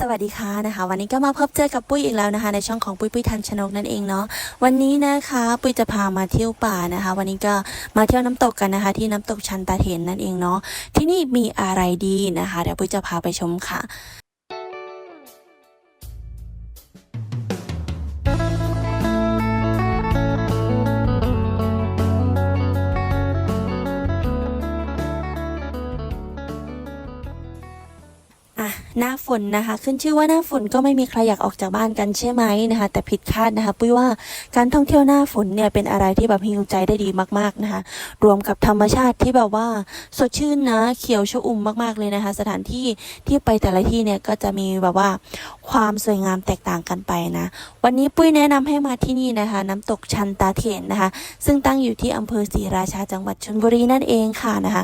สวัสดีค่ะนะคะ วันนี้ก็มาพบเจอกับปุ้ยอีกแล้วนะคะ ในช่องของปุ้ยปุ้ยทันชนกนั่นเองเนาะวันนี้นะคะปุ้ยจะพามาเที่ยวป่านะคะ วันนี้ก็มาเที่ยวน้ำตกกันนะคะ ที่น้ำตกชันตาเถนนั่นเองเนาะที่นี่มีอะไรดีนะคะเดี๋ยวปุ้ยจะพาไปชมค่ะ อะหน้าฝนนะคะ ขึ้นชื่อว่าหน้าฝนก็ไม่มีใครอยากออกจากบ้านกันใช่ไหมนะคะ แต่ผิดคาดนะคะ ปุ้ยว่าการท่องเที่ยวหน้าฝนเนี่ยเป็นอะไรที่แบบฮิวใจได้ดีมากๆนะคะ รวมกับธรรมชาติที่แบบว่าสดชื่นนะเขียวชอุ่มมากๆเลยนะคะ สถานที่ที่ไปแต่ละที่เนี่ยก็จะมีแบบว่าความสวยงามแตกต่างกันไปนะ วันนี้ปุ้ยแนะนำให้มาที่นี่นะคะ น้ำตกชันตาเถนนะคะ ซึ่งตั้งอยู่ที่อำเภอศรีราชาจังหวัดชลบุรีนั่นเองค่ะนะคะ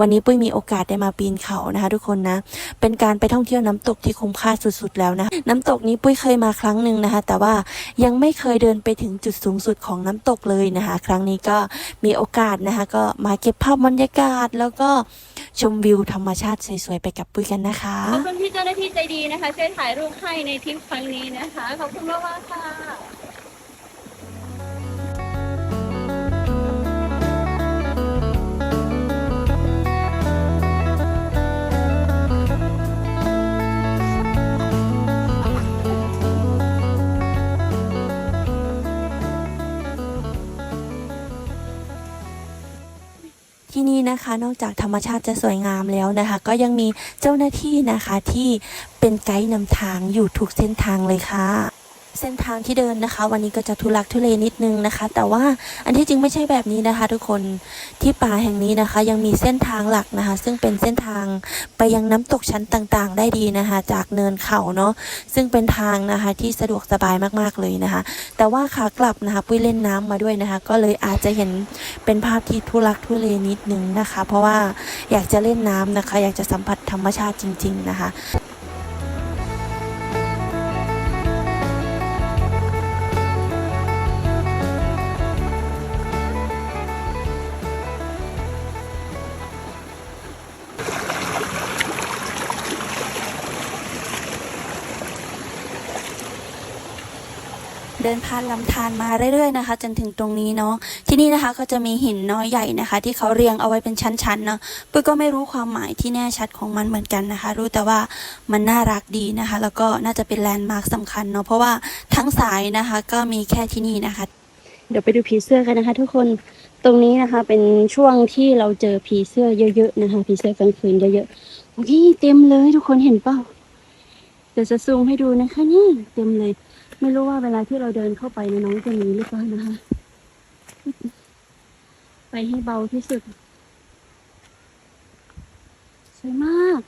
วันนี้ปุ้ยมีโอกาสได้มาปีนเขานะคะ ทุกคนนะเป็นการไปท่องเที่ยวน้ำตกที่คุ้มค่าสุดๆแล้วนะ น้ำตกนี้ปุ้ยเคยมาครั้งหนึ่งนะคะ แต่ว่ายังไม่เคยเดินไปถึงจุดสูงสุดของน้ำตกเลยนะคะ ครั้งนี้ก็มีโอกาสนะคะ ก็มาเก็บภาพบรรยากาศ แล้วก็ชมวิวธรรมชาติสวยๆไปกับปุ้ยกันนะคะขอบคุณพี่เจ้าหน้าที่ใจดีนะคะช่วยถ่ายรูปให้ในทริปครั้งนี้นะคะขอบคุณมากๆค่ะ ที่นี่นะคะ นอกจากธรรมชาติจะสวยงามแล้วนะคะ ก็ยังมีเจ้าหน้าที่นะคะที่เป็นไกด์นำทางอยู่ทุกเส้นทางเลยค่ะ เส้นทางที่เดินนะคะ วันนี้ก็จะทุลักทุเลนิดนึงนะคะ แต่ว่าอันที่จริงไม่ใช่แบบนี้นะคะ ทุกคนที่ป่าแห่งนี้นะคะ ยังมีเส้นทางหลักนะคะ ซึ่งเป็นเส้นทางไปยังน้ำตกชั้นต่างๆ ได้ดีนะคะ จากเนินเขาเนาะซึ่งเป็นทางนะคะที่สะดวกสบายมากๆเลยนะคะ แต่ว่าขากลับนะคะปุ้ยเล่นน้ำมาด้วยนะคะ ก็เลยอาจจะเห็นเป็นภาพที่ทุลักทุเลนิดนึงนะคะ เพราะว่าอยากจะเล่นน้ำนะคะ อยากจะสัมผัสธรรมชาติจริง ๆนะคะ เดินผ่านลำธารมาเรื่อยๆนะคะ จนถึงตรงนี้เนาะที่นี่นะคะก็จะมีหินน้อยใหญ่นะคะ ที่เขาเรียงเอาไว้เป็นชั้นๆเนาะปุ้ยก็ไม่รู้ความหมายที่แน่ชัดของมันเหมือนกันนะคะ รู้แต่ว่ามันน่ารักดีนะคะ แล้วก็น่าจะเป็นแลนด์มาร์คสำคัญเนาะเพราะว่าทั้งสายนะคะก็มีแค่ที่นี่นะคะ เดี๋ยวไปดูผีเสื้อกันนะคะ ทุกคนตรงนี้นะคะเป็นช่วงที่เราเจอผีเสื้อเยอะๆนะคะผีเสื้อกลางคืนเยอะๆโอ้ยเต็มเลยทุกคนเห็นเปล่าเดี๋ยวจะซูมให้ดูนะคะนี่เต็มเลย ไม่รู้ว่าเวลาที่เราเดินเข้าไปนน้องจะมีหรือเปล่านะคะ ไปให้เบาที่สุดสวยมาก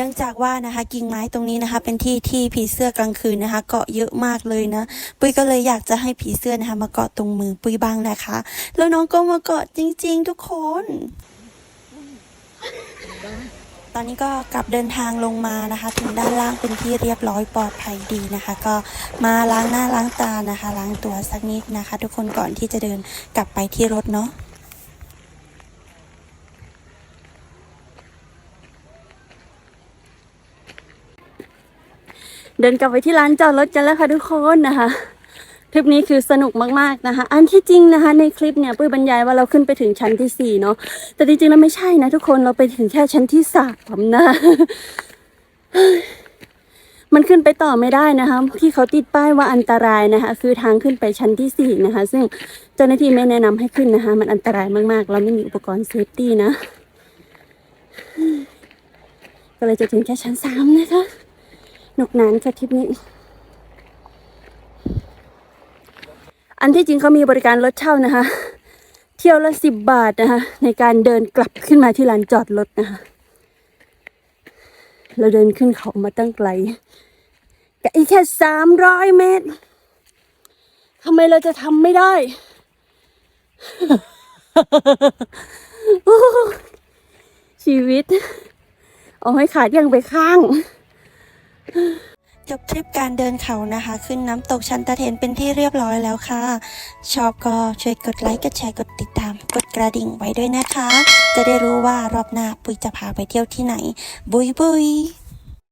เนื่องจากว่านะคะกิ่งไม้ตรงนี้นะคะ เป็นที่ที่ผีเสื้อกลางคืนนะคะ เกาะเยอะมากเลยนะ ปุ้ยก็เลยอยากจะให้ผีเสื้อนะคะ มาเกาะตรงมือปุ้ยบ้างนะคะ แล้วน้องก็มาเกาะจริง ๆ ทุกคนตอนนี้ก็กลับเดินทางลงมานะคะ ถึงด้านล่างเป็นที่เรียบร้อยปลอดภัยดีนะคะ ก็มาล้างหน้าล้างตานะคะ ล้างตัวสักนิดนะคะ ทุกคนก่อนที่จะเดินกลับไปที่รถเนาะ เดินกลับไปที่ร้านจอดรถกันแล้วค่ะทุกคนนะคะทริปนี้คือสนุกมากๆนะคะ อันที่จริงนะคะ ในคลิปเนี่ยปุ้ยบรรยายว่าเราขึ้นไปถึงชั้นที่สี่เนาะแต่จริงๆแล้วไม่ใช่นะทุกคนเราไปถึงแค่ชั้นที่สามนะ มันขึ้นไปต่อไม่ได้นะคะ ที่เขาติดป้ายว่าอันตรายนะคะ คือทางขึ้นไปชั้นที่สี่นะคะ ซึ่งเจ้าหน้าที่ไม่แนะนำให้ขึ้นนะคะ มันอันตรายมากๆ เราไม่มีอุปกรณ์เซฟตี้นะก็เลยจะถึงแค่ชั้นสามนะคะ หนุกหนานค่ะทริปนี้ อันที่จริงเขามีบริการรถเช่านะคะ เที่ยวละสิบบาทนะคะ ในการเดินกลับขึ้นมาที่ลานจอดรถนะคะ เราเดินขึ้นเขามาตั้งไกลกอีกแค่สามร้อยเมตรทำไมเราจะทำไม่ได้ชีวิต เอาให้ขาดยังไปข้าง จบทริปการเดินเขานะคะ ขึ้นน้ำตกชันตะเทนเป็นที่เรียบร้อยแล้วค่ะ ชอบก็ช่วยกดไลค์กดแชร์กดติดตาม กดกระดิ่งไว้ด้วยนะคะ จะได้รู้ว่ารอบหน้าปุยจะพาไปเที่ยวที่ไหน บุยบุย